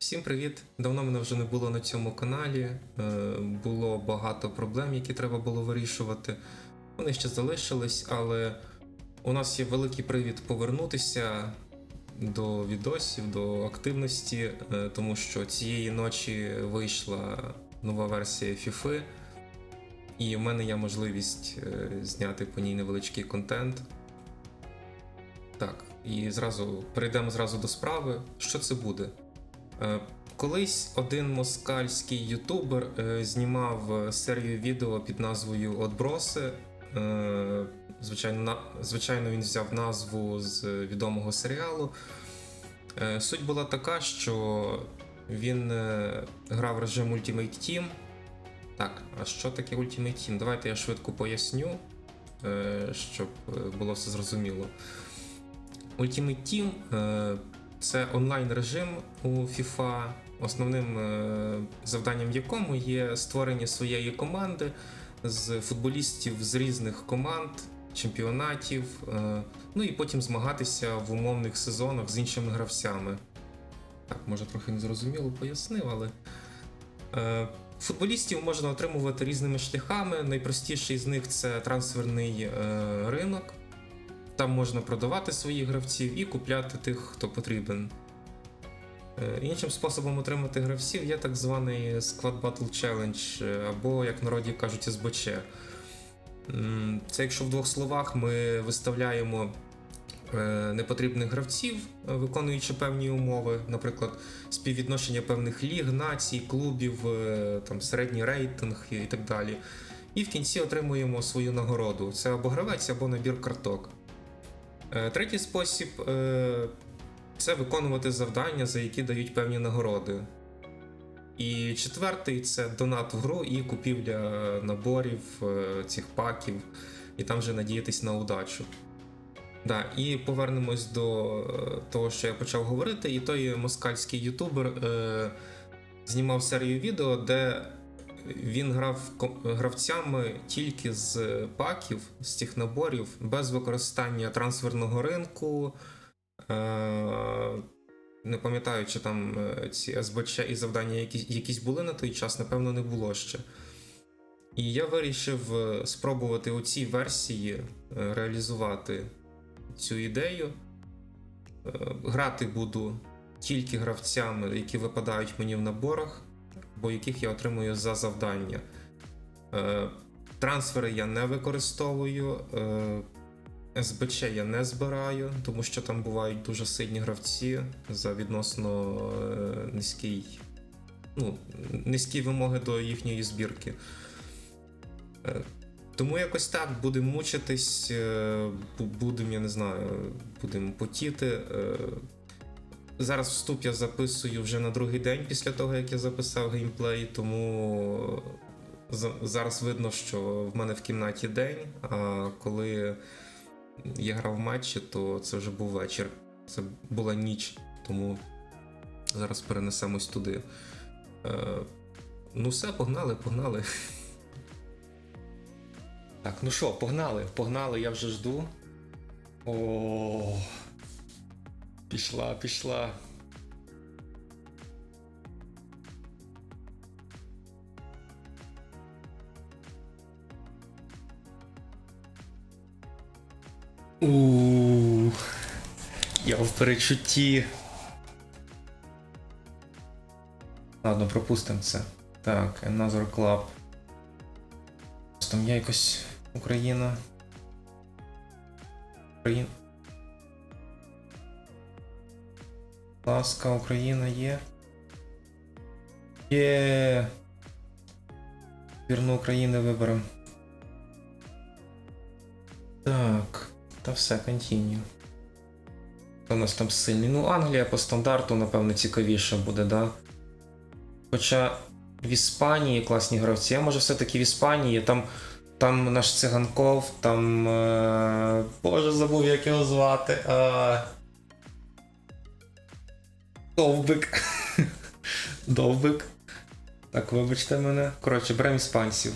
Всім привіт! Давно мене вже не було на цьому каналі. Е, Було багато проблем, які треба було вирішувати. Вони ще залишились, але у нас є великий привід повернутися до відосів, до активності, е, тому що цієї ночі вийшла нова версія FIFA, і в мене є можливість е, зняти по ній невеличкий контент. Так, і зразу перейдемо зразу до справи. Що це буде? Е, Колись один москальський ютубер е, знімав е, серію відео під назвою Отброси. Звичайно, звичайно, він взяв назву з відомого серіалу. Суть була така, що він грав режим Ultimate Team. Так, а що таке Ultimate Team? Давайте я швидко поясню, щоб було все зрозуміло. Ultimate Team це онлайн режим у FIFA, основним е, завданням якому є створення своєї команди з футболістів з різних команд, чемпіонатів, е, ну і потім змагатися в умовних сезонах з іншими гравцями. Так, може трохи незрозуміло пояснив, але. Е, Футболістів можна отримувати різними шляхами. Найпростіший з них це трансферний ринок. Там можна продавати своїх гравців і купляти тих, хто потрібен. Е, Іншим способом отримати гравців є так званий Squad Battle Challenge, е, або, як народі кажуть, СБЧ. Це якщо в двох словах ми виставляємо е, непотрібних гравців, виконуючи певні умови, наприклад, співвідношення певних ліг, націй, клубів, там, середній рейтинг і так далі. І в кінці отримуємо свою нагороду. Це або гравець, або набір карток. Е, Третій спосіб е, це виконувати завдання, за які дають певні нагороди. І четвертий це донат в гру і купівля наборів е, цих паків, і там вже надіятись на удачу. Да, і повернемось до того, що я почав говорити. І той москальський ютубер е, знімав серію відео, де він грав гравцями тільки з паків, з цих наборів, без використання трансферного ринку. Е, не пам'ятаю, чи там е, ці СБЧ і завдання які, якісь були на той час, напевно, не було ще. І я вирішив е, спробувати у цій версії реалізувати цю ідею. Грати буду тільки гравцями, які випадають мені в наборах, бо яких я отримую за завдання. Е, Трансфери я не використовую. е, СБЧ я не збираю, тому що там бувають дуже сильні гравці за відносно е, низький, ну, низькі вимоги до їхньої збірки. Тому якось так будемо мучитись, будемо, я не знаю, будемо потіти. Е, Зараз вступ я записую вже на другий день після того, як я записав геймплей, тому зараз видно, що в мене в кімнаті день, а коли я грав матчі, то це вже був вечір. Це була ніч, тому зараз перенесемось туди. Е, ну все, погнали, погнали. Так, ну що, погнали, погнали, я вже жду. О. Пішла, пішла. У. Я в перечутті. Ладно, пропустимо це. Так, Another Club. Там є якось Україна. Україна. Ласка, Україна є. Є. Вірну України виберемо. Так. Та все. Хто у нас там сильний? Ну, Англія по стандарту, напевно, цікавіше буде, да? Хоча в Іспанії класні гравці. А може все-таки в Іспанії, там, там наш циганков, там. Е... Боже, забув, як його звати. Е... Довбик. Довбик. Так, вибачте мене. Коротше, беремо іспанців.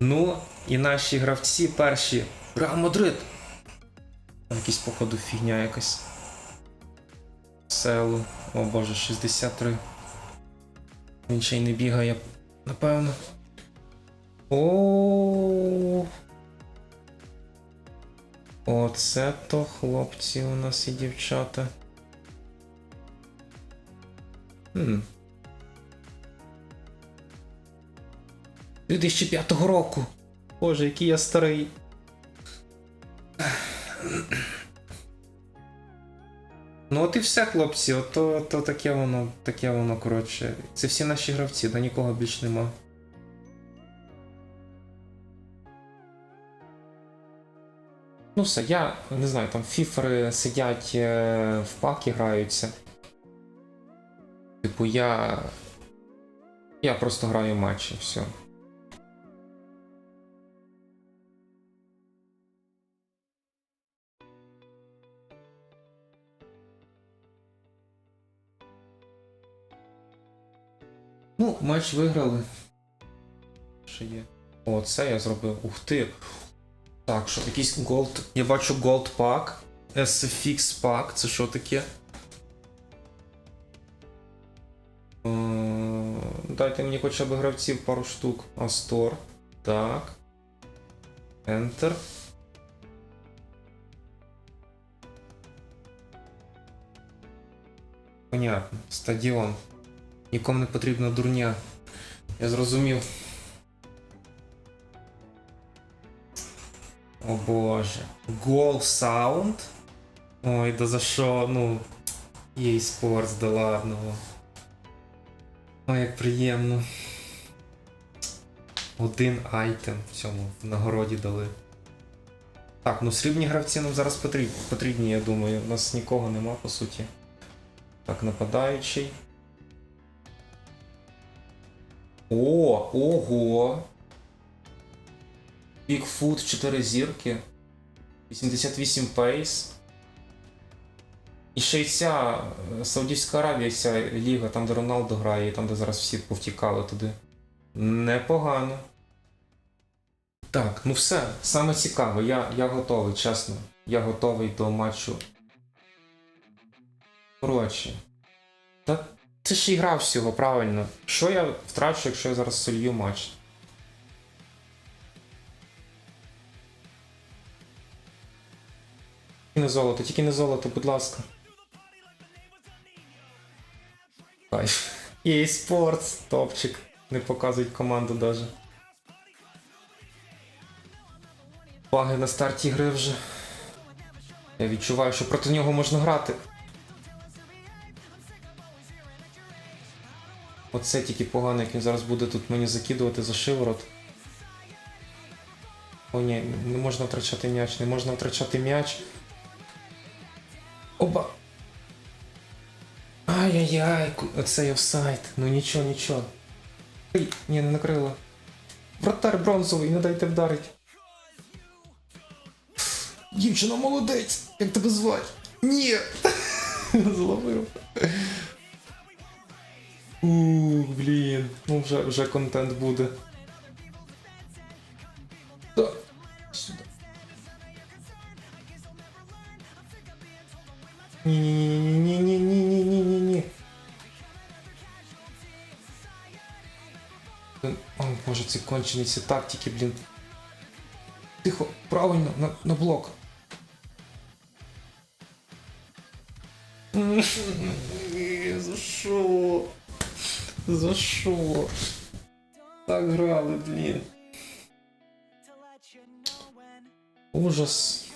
Ну, і наші гравці перші. Реал Мадрид! Там якісь, походу, фігня якась. Марселу. О боже, 63. Він ще й не бігає, напевно. О. Оце то хлопці у нас і дівчата. Хм. 2005 року. Боже, який я старий. Ну от і все, хлопці, от то, таке воно, таке воно, коротше. Це всі наші гравці, да нікого більш нема. Ну все, я не знаю, там фіфери сидять е, в пакі граються. Типу, я. Я просто граю матчі, все. Ну, матч виграли. Що є? О, це я зробив. Ух ти. Так, що якийсь Gold. Я бачу Gold Pack. SFX Pack. Це що таке? Е, Дайте мені хоча б гравців пару штук. Астор. Так. Enter. Понятно. Стадіон. Нікому не потрібна дурня. Я зрозумів. О боже. Гол Sound. Ой, да за що? Ну. EA Sports, да ладно. Ой, як приємно. Один айтем в цьому в нагороді дали. Так, ну срібні гравці нам зараз потрібні, я думаю. У нас нікого нема, по суті. Так, нападаючий. О, ого! Бігфут 4 зірки. 88 пейс. І ще й ця е, Саудівська Аравія, ця ліга, там де Роналдо грає, і там де зараз всі повтікали туди. Непогано. Так, ну все, саме цікаве, я, я готовий, чесно. Я готовий до матчу. Коротше. Та це ж і всього, правильно. Що я втрачу, якщо я зараз солью матч? Тільки не золото, тільки не золото, будь ласка. Кайф. EA Sports, топчик. Не показують команду даже. Баги на старті гри вже. Я відчуваю, що проти нього можна грати. Оце тільки погано, як він зараз буде тут мені закидувати за шиворот. О, ні, не можна втрачати м'яч, не можна втрачати м'яч. Оба! Ай-яй-яй, оцей офсайд. Ну нічого, нічого. Ой, ні, не накрило. Вратар бронзовий, не дайте вдарить. Дівчина молодець! Як тебе звати? Ні! Зловив. Ух, блін. Ну вже, вже контент буде. Блін, О, боже, ці кончені ці тактики, блін. Тихо, правильно, на, на блок. За що? За що? Так грали, блін. Ужас.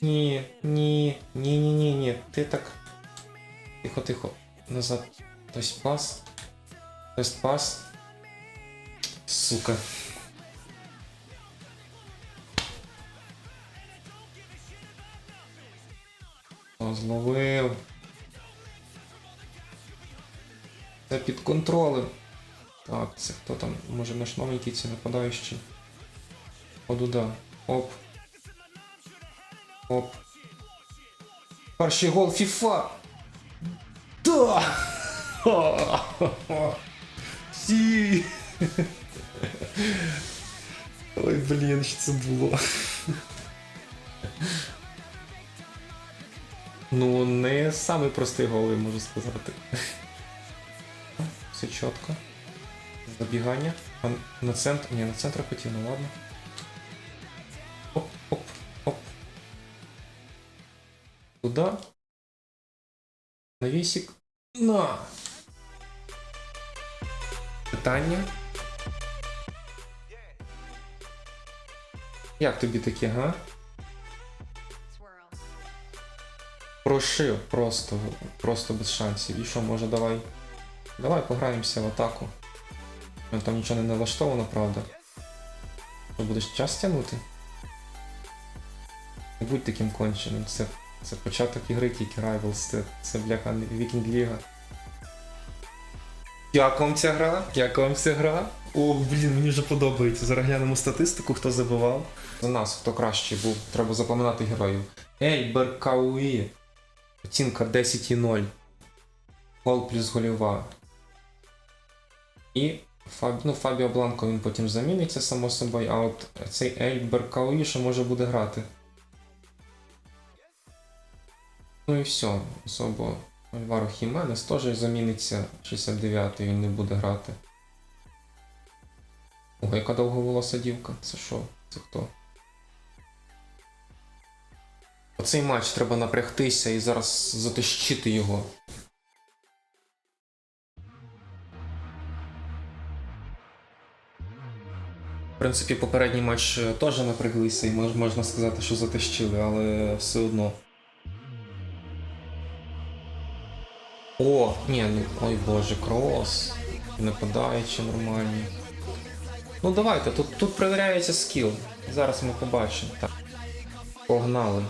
Ні, ні, ні, ні, ні, ні. Ти так. Тихо, тихо. Назад. Тось пас. Тест пас. Сука. Зловив. Це під контролем. Так, це хто там? Може наш новенький це нападаючий. Одуда. Оп. Оп. Перший гол FIFA! Да! Сі! Ой, блін, що це було. Ну, не самий простий гол, я можу сказати. Все чітко. Забігання. А на центр. Ні, на центр хотів, ну ладно. Туда. Навісик. На. Питання. Як тобі таке, га? Прошив просто, просто без шансів. І що, може, давай. Давай пограємося в атаку. Ну, Там нічого не налаштовано, правда. Що будеш час тягнути? Не будь таким конченим. Це, це початок ігри тільки Rivals. Це, це бляха Вікінг Ліга. Як вам ця гра? Як вам ця гра? О, блін, мені вже подобається. Зараз глянемо статистику, хто забивав. За нас, хто кращий був. Треба запам'ятати героїв. Ей, Беркауї. Оцінка 10,0. Гол плюс гольова. І Фаб... ну, Фабіо Бланко він потім заміниться, само собою, а от цей Ель Беркауї ще може буде грати. Ну і все. Особо Альваро Хіменес теж заміниться 69-й, він не буде грати. Ого, яка довговолоса дівка. Це що? Це хто? Оцей матч треба напрягтися і зараз затищити його. В принципі, попередній матч е, теж напряглися, і можна сказати, що затищили, але все одно. О, ні, ну ой боже, крос. Нападаючи нормальні. Ну давайте, тут, тут перевіряється скіл. Зараз ми побачимо. Так. Погнали.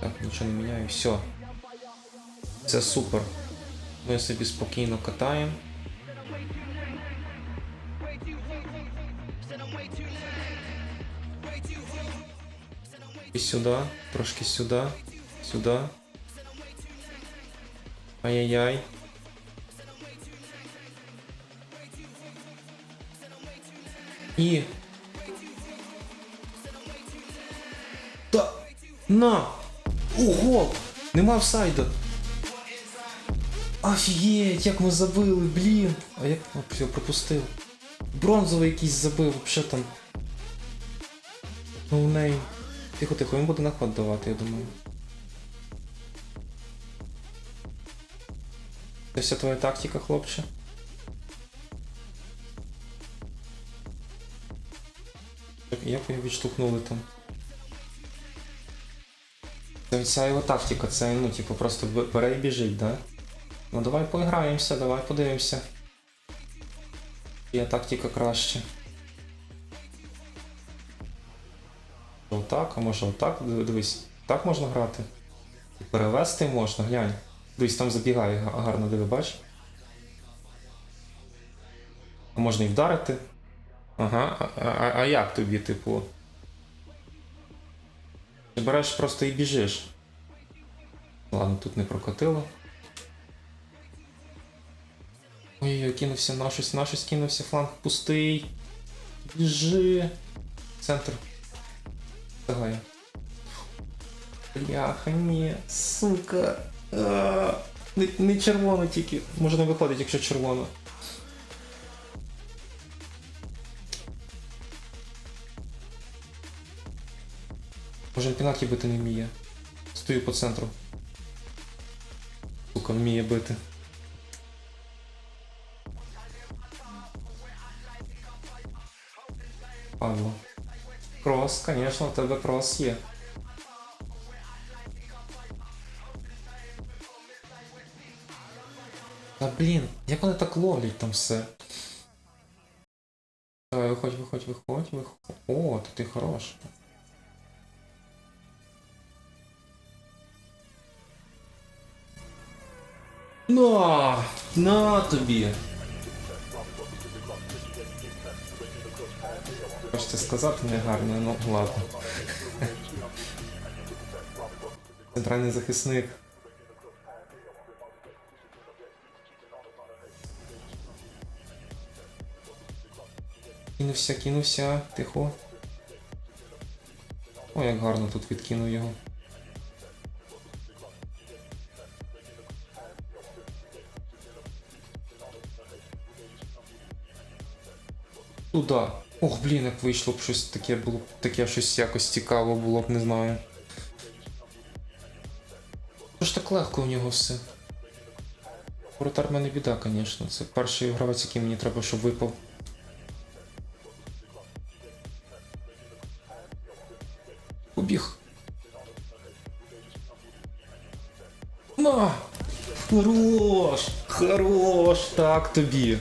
Так, нічого не міняю, все. Це супер. Ми собі спокійно катаємо. І сюди, трошки сюди, сюди. Ай-яй-яй. І. Та. На! Ого! Нема офсайда. Офігеть, як ми забили, блін. А як все, пропустив. Бронзовий якийсь забив, взагалі там. Ну неї. Тихо, тихо, він буде на давати, я думаю. Це вся твоя тактика, хлопче. Як його відштовхнули там? Це вся його тактика, це ну, типу, просто бере і біжить, да? Ну давай поіграємося, давай подивимося. Є тактика краще. Отак, а може отак? Дивись, так можна грати. Перевести можна, глянь. Дивись, там забігає га- гарно, диви, бач. А можна і вдарити. Ага, а, а, а як тобі, типу? Ти береш просто і біжиш. Ладно, тут не прокотило. Ой-ой, кинувся на щось, на щось кинувся, фланг пустий. Біжи. Центр. Давай. Бляха, ні, сука. А, Не, не червоно тільки. Може не виходить, якщо червоно. Може пінаки бити не вміє. Стою по центру. Сука, вміє бити. Павло. Крос, звісно, у тебе крос є. Блін, як вони так ловлять там все? Давай, виходь, виходь, виходь, виходь. О, то ти хорош. На! На тобі! Хочете сказати негарно, ну ладно. Центральний захисник. Кинувся, кинувся, тихо. О, як гарно тут відкинув його. Ну Туда. Ох, блін, як вийшло б щось таке було б таке щось якось цікаво було б, не знаю. Що ж так легко у нього все? Воротар в мене біда, звісно. Це перший гравець, який мені треба, щоб випав. Побіг. На! Хорош! Хорош! Так тобі.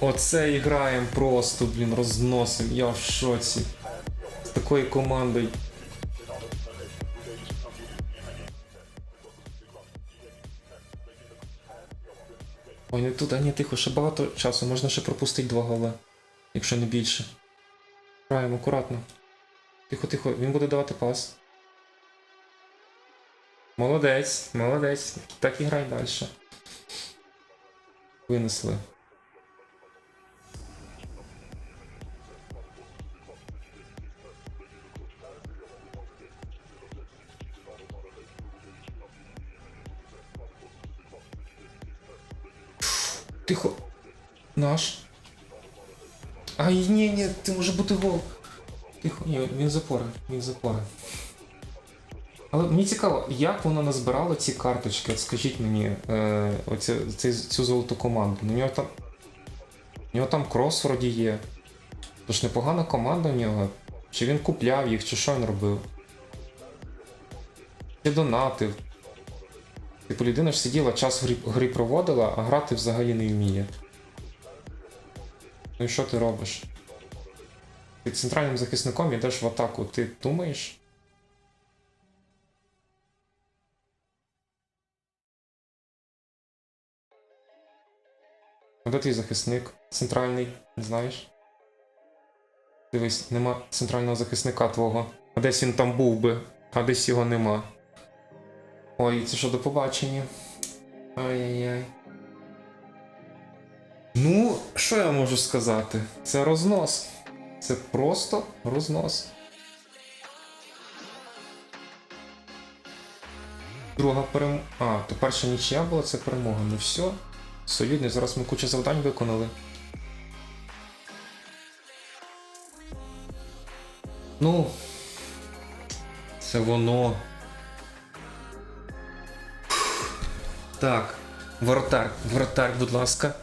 Оце і граємо просто, блін, розносим. Я в шоці. З такою командою. Ой, не тут, а ні, тихо, ще багато часу, можна ще пропустити два гола, якщо не більше. Граємо акуратно. Тихо, тихо, він буде давати пас. Молодець, молодець. Так і грай далі. Винесли. Тихо. Наш. Ай, ні, ні, ти може бути гол. Тихо, ні, він запори, він запори. Але мені цікаво, як воно назбирало ці карточки, от скажіть мені, е, оцю, цю, цю золоту команду. Ну, у нього там. У нього там крос вроді є. Тож непогана команда в нього. Чи він купляв їх, чи що він робив? Чи донатив. Типу людина ж сиділа, час в грі, грі проводила, а грати взагалі не вміє. Ну і що ти робиш? Ти центральним захисником йдеш в атаку, ти думаєш? Де твій захисник? Центральний, не знаєш? Дивись, нема центрального захисника твого. А десь він там був би, а десь його нема. Ой, це що до побачення. Ай-яй-яй. Ну, що я можу сказати? Це рознос. Це просто рознос. Друга перемога. А, то перша нічия була, це перемога. Ну все. Солідно, зараз ми кучу завдань виконали. Ну. Це воно. Так. Воротар, воротар, будь ласка.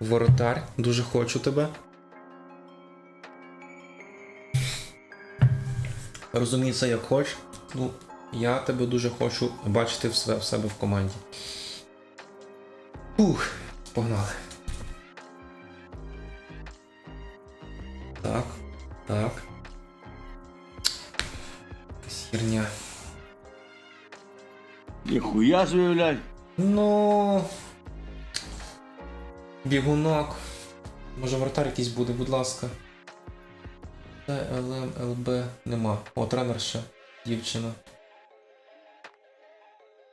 Воротар, дуже хочу тебе. Розуміється, як хочеш. Ну, я тебе дуже хочу бачити в себе, в себе в команді. Ух, погнали. Так, так. Якась херня. Ніхуя блядь. Ну. Бігунок. Може вратар якийсь буде, будь ласка. ЛМ, ЛБ нема. О, тренер ще. Дівчина.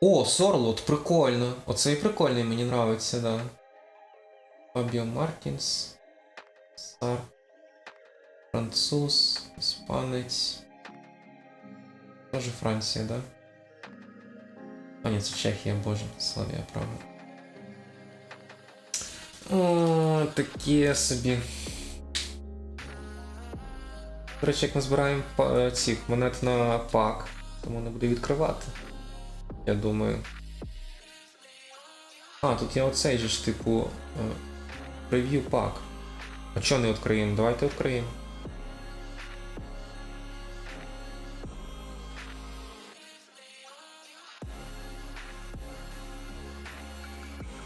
О, Сорлот, прикольно. Оцей прикольний, мені нравиться, да. Фабіо Мартінс. Сар. Француз. Іспанець. Тоже Франція, да? А ні, це Чехія, боже, Славія, правда. О, таке собі. До речі, як ми збираємо е, цих монет на пак, тому не буде відкривати. Я думаю. А, тут є оцей же ж, типу. е, Прев'ю пак. А чого не відкриємо? Давайте відкриємо.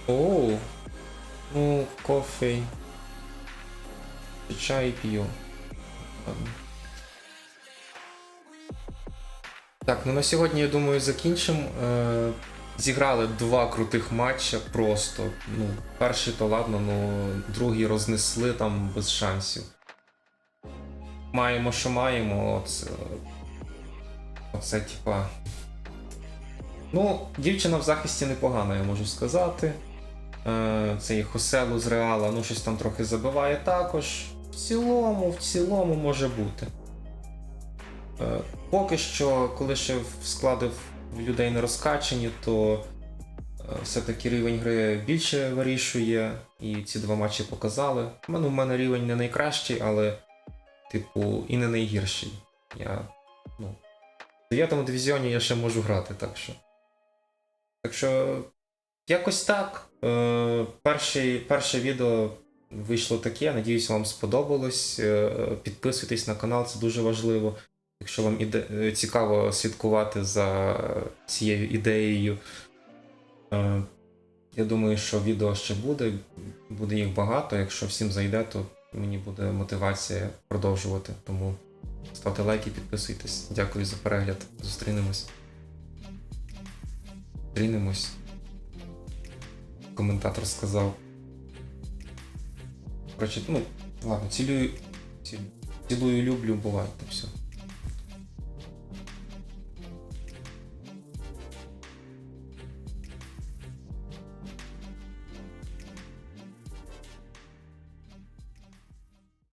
Оу. Ну, кофе. Чай п'ю. Ладно. Так, ну на сьогодні, я думаю, закінчимо. Е, зіграли два крутих матча просто. Ну, перший то ладно, ну другий рознесли там без шансів. Маємо, що маємо. Оце, оце типа. Ну, дівчина в захисті непогана, я можу сказати. Е, Цей Хоселу з Реала, ну щось там трохи забиває також. В цілому, в цілому може бути. Е, Поки що, коли ще в склади в людей не розкачані, то все-таки рівень гри більше вирішує, і ці два матчі показали. У мене, у мене рівень не найкращий, але, типу, і не найгірший. Я, ну, в 9 дивізіоні я ще можу грати, так що. Так що, якось так. Е, перше відео вийшло таке. Надіюсь, вам сподобалось. Е, підписуйтесь на канал, це дуже важливо. Якщо вам іде, е, цікаво слідкувати за цією ідеєю. Е, я думаю, що відео ще буде. Буде їх багато. Якщо всім зайде, то мені буде мотивація продовжувати. Тому ставте лайки, підписуйтесь. Дякую за перегляд. Зустрінемось. Зустрінемось. Коментатор сказав. Коротше, ну, ладно, цілюю, цілюю, цілую люблю, бувайте, все.